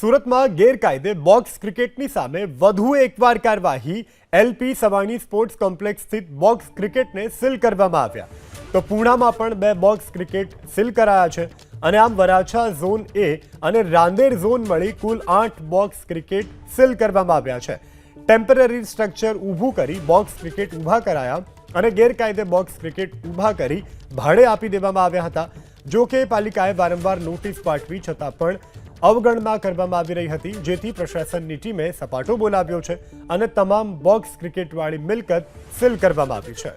સુરતમાં ગેરકાયદે બોક્સ ક્રિકેટની સામે વધુ એકવાર કાર્યવાહી. એલપી સવાણી સ્પોર્ટ્સ કોમ્પ્લેક્સ સ્થિત બોક્સ ક્રિકેટને સીલ કરવામાં આવ્યા. તો પૂણામાં પણ બે બોક્સ ક્રિકેટ સીલ કરાયા છે. અને આમ વરાછા ઝોન એ અને રાંદેર ઝોન મળી કુલ આઠ બોક્સ ક્રિકેટ સીલ કરવામાં આવ્યા છે. ટેમ્પરરી સ્ટ્રક્ચર ઊભું કરી બોક્સ ક્રિકેટ ઊભા કરાયા અને ગેરકાયદે બોક્સ ક્રિકેટ ઊભા કરી ભાડે આપી દેવામાં આવ્યા હતા. જો કે પાલિકાએ વારંવાર નોટિસ પાઠવી છતાં પણ અવગણના કરવામાં આવી રહી હતી, જેથી પ્રશાસનની ટીમે સપાટો બોલાવ્યો છે અને તમામ બોક્સ ક્રિકેટવાળી મિલકત સીલ કરવામાં આવી છે.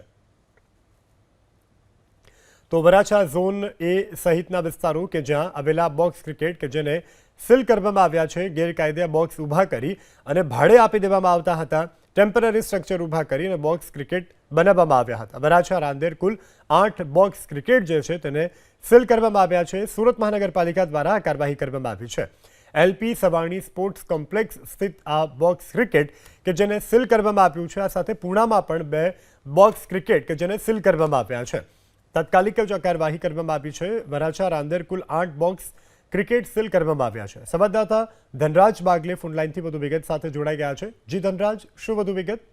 તો વરાછા ઝોન એ સહિતના વિસ્તારો કે જ્યાં આવેલા બોક્સ ક્રિકેટ કે જેને સીલ કરવામાં આવ્યા છે, ગેરકાયદે બોક્સ ઊભા કરી અને ભાડે આપી દેવામાં આવતા હતા ટેમ્પરરી સ્ટ્રક્ચર ઊભા કરીને બોક્સ ક્રિકેટ બનાવવામાં આવ્યા હતા. વરાછા રાંદેર કુલ આઠ બોક્સ ક્રિકેટ જે છે તેને સીલ કરવામાં આવ્યા છે. સુરત મહાનગરપાલિકા દ્વારા આ કાર્યવાહી કરવામાં આવી છે. એલપી સવાણી સ્પોર્ટ્સ કોમ્પ્લેક્સ સ્થિત આ બોક્સ ક્રિકેટ કે જેને સીલ કરવામાં આવ્યું છે. આ સાથે પૂણામાં પણ બે બોક્સ ક્રિકેટ કે જેને સીલ કરવામાં આવ્યા છે. તાત્કાલિક જ આ કાર્યવાહી કરવામાં આવી છે. વરાછા રાંદેર કુલ આઠ બોક્સ ક્રિકેટ સીલ કરવામાં આવ્યા છે. સંવાદદાતા ધનરાજ બાગલે ફોનલાઈનથી વધુ વિગત સાથે જોડાઈ ગયા છે. જી ધનરાજ, શું વધુ વિગત?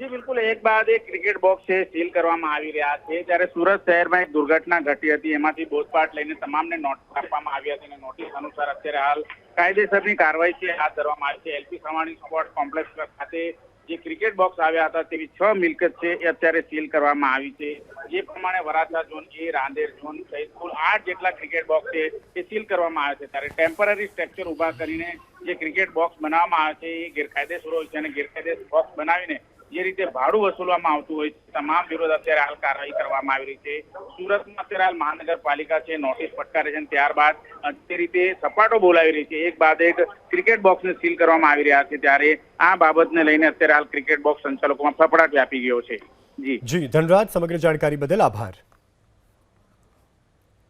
જી, બિલકુલ. એક બાદ એક ક્રિકેટ બોક્સ છે, સીલ કરવામાં આવી રહ્યા છે. જ્યારે સુરત શહેરમાં એક દુર્ઘટના ઘટી હતી. એમાંથી બોધપાઠ લઈને તમામને નોટિસ આપવામાં આવી હતી અને નોટિસ અનુસાર અત્યારે હાલ કાયદેસરની કાર્યવાહી છે, હાથ ધરવામાં આવી છે. એલપી સવાણી સ્પોર્ટ કોમ્પ્લેક્સ ખાતે જે ક્રિકેટ બોક્સ આવ્યા હતા તેવી છ મિલકત છે એ અત્યારે સીલ કરવામાં આવી છે. જે પ્રમાણે Varachha zone A Rander zone સહિત કુલ આઠ જેટલા ક્રિકેટ બોક્સ છે એ સીલ કરવામાં આવે છે. ત્યારે ટેમ્પરરી સ્ટ્રક્ચર ઊભા કરીને જે ક્રિકેટ બોક્સ બનાવવામાં આવે છે એ ગેરકાયદેસર હોય છે અને ગેરકાયદેસર બોક્સ બનાવીને જે રીતે ભાડું વસૂલવામાં આવતું હોય છે, તમામ વિરોધ અત્યારે હાલ કાર્યવાહી કરવામાં આવી રહી છે. સુરતમાં અત્યારે હાલ મહાનગરપાલિકા છે, નોટિસ ફટકારે છે ત્યારબાદ તે રીતે સપાટો બોલાવી રહી છે, એક બાદ એક ક્રિકેટ બોક્સને સીલ કરવામાં આવી રહ્યા છે, ત્યારે આ બાબતને લઈને અત્યારે હાલ ક્રિકેટ બોક્સ સંચાલકોમાં ફફડાટ વ્યાપી ગયો છે. જી. જી, ધનરાજ, સમગ્ર જાણકારી બદલ આભાર.